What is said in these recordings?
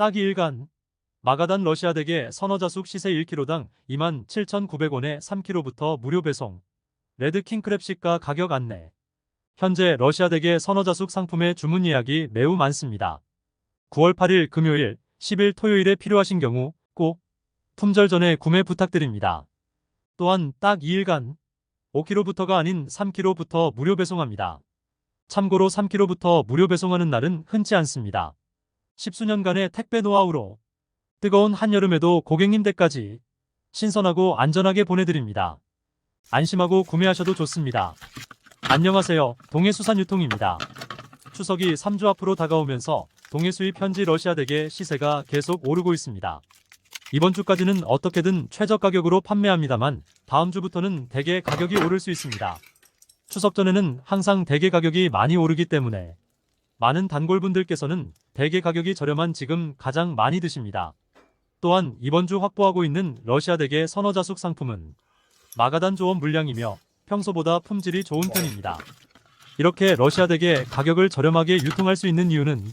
딱 2일간 마가단 러시아 댁의 선어자숙 시세 1kg당 27,900원에 3kg부터 무료 배송. 레드 킹크랩 시가 가격 안내. 현재 러시아 댁의 선어자숙 상품의 주문 예약이 매우 많습니다. 9월 8일 금요일, 10일 토요일에 필요하신 경우 꼭 품절 전에 구매 부탁드립니다. 또한 딱 2일간 5kg부터가 아닌 3kg부터 무료 배송합니다. 참고로 3kg부터 무료 배송하는 날은 흔치 않습니다. 십수년간의 택배 노하우로 뜨거운 한여름에도 고객님 댁까지 신선하고 안전하게 보내드립니다. 안심하고 구매하셔도 좋습니다. 안녕하세요. 동해수산유통입니다. 추석이 3주 앞으로 다가오면서 동해 수입 현지 러시아 댁의 시세가 계속 오르고 있습니다. 이번 주까지는 어떻게든 최저 가격으로 판매합니다만 다음 주부터는 대게 가격이 오를 수 있습니다. 추석 전에는 항상 대게 가격이 많이 오르기 때문에 많은 단골분들께서는 대게 가격이 저렴한 지금 가장 많이 드십니다. 또한 이번 주 확보하고 있는 러시아 대게 선어자숙 상품은 마가단 조업 물량이며 평소보다 품질이 좋은 편입니다. 이렇게 러시아 대게 가격을 저렴하게 유통할 수 있는 이유는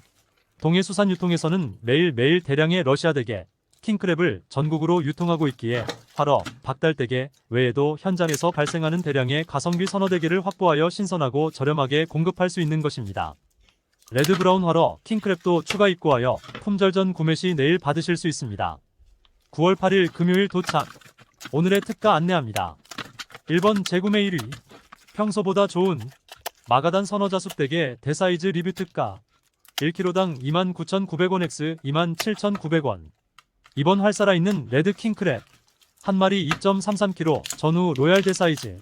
동해 수산 유통에서는 매일매일 대량의 러시아 대게, 킹크랩을 전국으로 유통하고 있기에 활어, 박달대게 외에도 현장에서 발생하는 대량의 가성비 선어대게를 확보하여 신선하고 저렴하게 공급할 수 있는 것입니다. 레드 브라운 활어, 킹크랩도 추가 입고하여 품절 전 구매 시 내일 받으실 수 있습니다. 9월 8일 금요일 도착. 오늘의 특가 안내합니다. 1번 재구매 1위. 평소보다 좋은 마가단 선어자숙대게 대사이즈 리뷰 특가. 1kg당 29,900원 X 27,900원. 이번 활 살아 있는 레드 킹크랩. 한 마리 2.33kg 전후 로얄 대사이즈.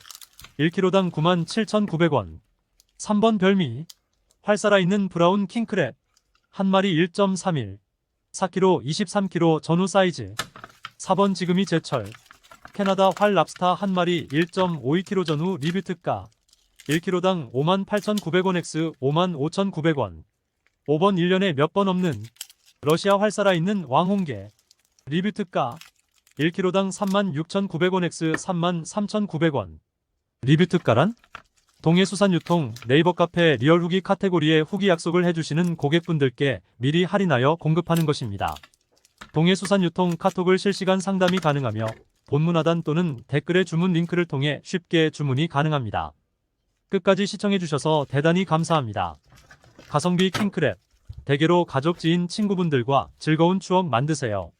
1kg당 97,900원. 3번 별미. 활 살아 있는 브라운 킹크랩. 한 마리 1.31. 4kg 23kg 전후 사이즈. 4번 지금이 제철. 캐나다 활 랍스타 한 마리 1.52kg 전후 리뷰 특가. 1kg당 58,900원 X 55,900원. 5번 1년에 몇 번 없는 러시아 활 살아 있는 왕홍게. 리뷰 특가. 1kg당 36,900원 X 33,900원. 리뷰 특가란? 동해수산 유통 네이버 카페 리얼 후기 카테고리에 후기 약속을 해주시는 고객분들께 미리 할인하여 공급하는 것입니다. 동해수산 유통 카톡을 실시간 상담이 가능하며 본문 하단 또는 댓글의 주문 링크를 통해 쉽게 주문이 가능합니다. 끝까지 시청해주셔서 대단히 감사합니다. 가성비 킹크랩. 대게로 가족, 지인, 친구분들과 즐거운 추억 만드세요.